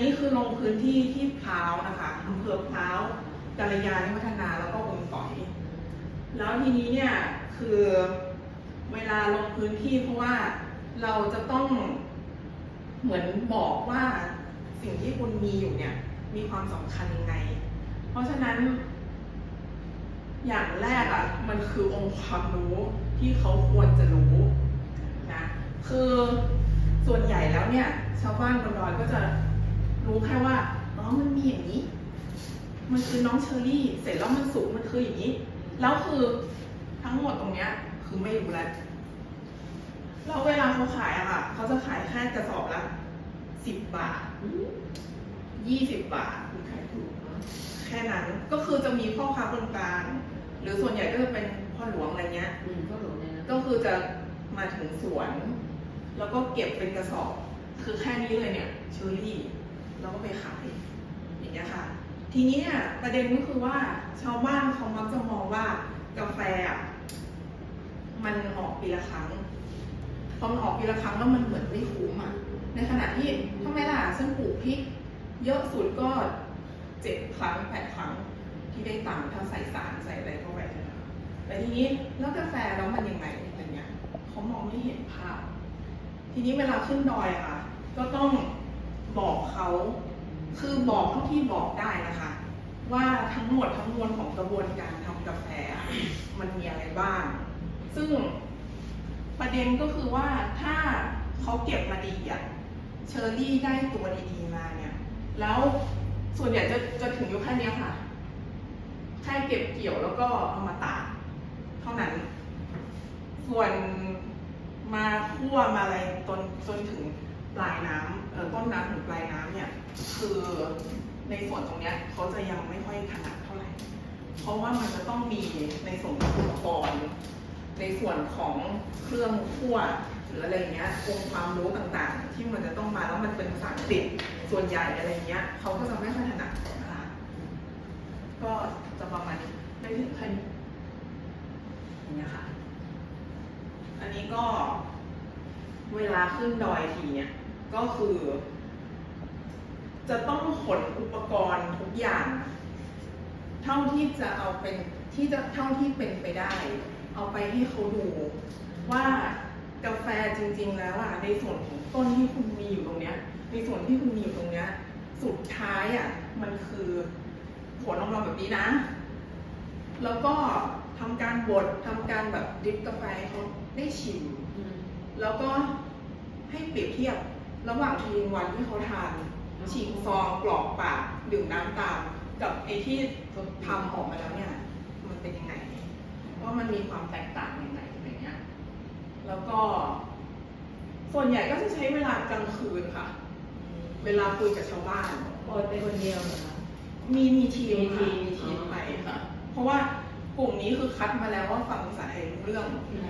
นี้คือลงพื้นที่ที่พร้าวนะคะอำเภอพร้าวกาลยาณิวัฒนาแล้วก็อมก๋อย แล้วทีนี้เนี่ยคือเวลาลงพื้นที่เพราะว่าเราจะต้องเหมือนบอกว่าสิ่งที่คุณมีอยู่เนี่ย มีความสำคัญยังไง เพราะฉะนั้น อย่างแรกอะ่ะ มันคือองค์ความรู้ที่เขาควรจะรู้นะคือส่วนใหญ่แล้วเนี่ย ชาวบ้านบนดอยก็จะ รู้แค่ว่าอ๋อมันมีอย่างนี้ มันคือน้องเชอรี่ เสร็จแล้วมันสุกมันคืออย่างนี้ แล้วคือทั้งหมดตรงเนี้ย คือไม่รู้แล้วแล้วเวลาเขาขายอะค่ะเขาจะขายแค่กระสอบละสิบบาทยี่สิบบาทมีขายถูกเนาะแค่นั้นก็คือจะมีพ่อค้าคนกลางหรือส่วนใหญ่ก็จะเป็นพ่อหลวงอะไรเงี้ยอืมก็หลงในนั้นก็คือจะมาถึงสวน แล้วก็เก็บเป็นกระสอบ คือแค่นี้เลยเนี่ยเชอรี่ แล้วก็ไปขายอย่างเงี้ยค่ะ ทีนี้ประเด็นก็คือว่าชาวบ้านเขามักจะมองว่ากาแฟมันออกปีละครั้งพอมันออกปีละครั้งแล้วมันเหมือนไม่คุ้มอะในขณะที่ทำไมล่ะฉันปลูกพริกเยอะสุดก็เจ็ดครั้งแปดครั้งที่ได้ตังค์ถ้าใส่สารใส่อะไรเข้าไปแต่ทีนี้แล้วกาแฟแล้วมันยังไงอะไรเงี้ยเขามองไม่เห็นภาพ ทีนี้เวลาขึ้นดอยอะค่ะ ก็ต้อง เขาคือบอกเท่าที่บอกได้นะคะ ว่าทั้งหมดทั้งมวลของกระบวนการทำกาแฟมันมีอะไรบ้าง ซึ่งประเด็นก็คือว่าถ้าเขาเก็บมาดีอะเชอร์รี่ได้ตัวดีๆมาเนี่ย แล้วส่วนใหญ่จะจะถึงอยู่แค่นี้ค่ะแค่เก็บเกี่ยวแล้วก็เอามาตากเท่านั้น ส่วนมาคั่วมาอะไรจนจนถึง ปลายน้ำต้นน้ำถึงปลายน้ำเนี่ยคือในส่วนตรงเนี้ยเขาจะยังไม่ค่อยถนัดเท่าไหร่ เพราะว่ามันจะต้องมีในส่วนของอุปกรณ์ในส่วนของเครื่องคั่วหรืออะไรเงี้ยองค์ความรู้ต่างๆ ที่มันจะต้องมาแล้วมันเป็นภาษาอังกฤษส่วนใหญ่อะไรเงี้ยเขาก็จะไม่ค่อยถนัดนะคะก็จะประมาณนี้ไม่ถึงขั้นอย่างเงี้ยค่ะ อันนี้ก็ เวลาขึ้นดอยทีเนี่ยก็คือ จะต้องขนอุปกรณ์ทุกอย่าง เท่าที่จะเอาเป็นที่จะเท่าที่เป็นไปได้ เอาไปให้เขาดูว่ากาแฟจริง ๆ แล้วอะในส่วนของต้นที่คุณมีอยู่ตรงเนี้ย ในส่วนที่คุณมีอยู่ตรงเนี้ย สุดท้ายอะมันคือผลออกมาแบบนี้นะ แล้วก็ทำการบดทำการแบบดริปกาแฟให้เขาได้ชิม แล้วก็ให้เปรียบเทียบระหว่างทีนวันที่เขาทานฉีกซองกรอกปากดื่มน้ำตาม กับไอที่ทำออกมาแล้วเนี่ย มันเป็นยังไงว่ามันมีความแตกต่างยังไงอะไรเงี้ยแล้วก็ ส่วนใหญ่ก็จะใช้เวลากลางคืนค่ะ เวลาคุยกับชาวบ้านโอนไปคนเดียวเหรอคะมีมีทีมค่ะมีทีมมีทีมอ๋อไปค่ะ เพราะว่ากลุ่มนี้คือคัดมาแล้วว่าฟังภาษาไทยรู้เรื่องอื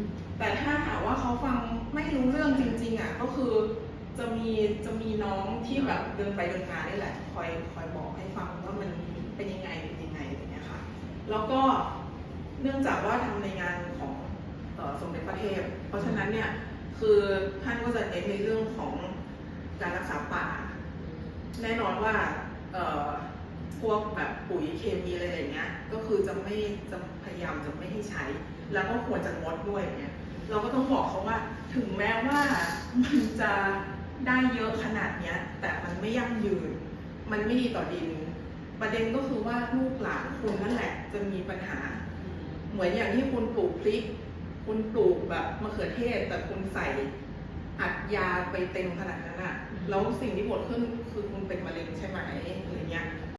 ม แต่ถ้าหากว่าเขาฟังไม่รู้เรื่องจริง ๆอะก็คือจะมีจะมีน้องที่แบบเดินไปเดินมานี่แหละคอยคอยบอกให้ฟังว่ามันเป็นยังไงเป็นยังไงอย่างเงี้ยค่ะแล้วก็เนื่องจากว่าทำในงานของออสมเด็จพระเทพ เพราะฉะนั้นเนี่ยคือท่านก็จะเน้นในเรื่องของการรักษาป่า แน่นอนว่าเออ พวกแบบปุ๋ยเคมีอะไรอย่างเงี้ย ก็คือจะไม่จะพยายามจะไม่ให้ใช้ แล้วก็ควรจะงดด้วยเงี้ยเราก็ต้องบอกเขาว่าถึงแม้ว่ามันจะได้เยอะขนาดเนี้ย แต่มันไม่ยั่งยืน มันไม่ดีต่อดิน ประเด็นก็คือว่าลูกหลานคุณนั่นแหละจะมีปัญหา เหมือนอย่างที่คุณปลูกพริก คุณปลูกแบบมะเขือเทศ แต่คุณใส่อัดยาไปเต็มขนาดนั้นอะแล้วสิ่งที่เกิดขึ้นคือคุณเป็นมะเร็งใช่ไหมอะไรเงี้ย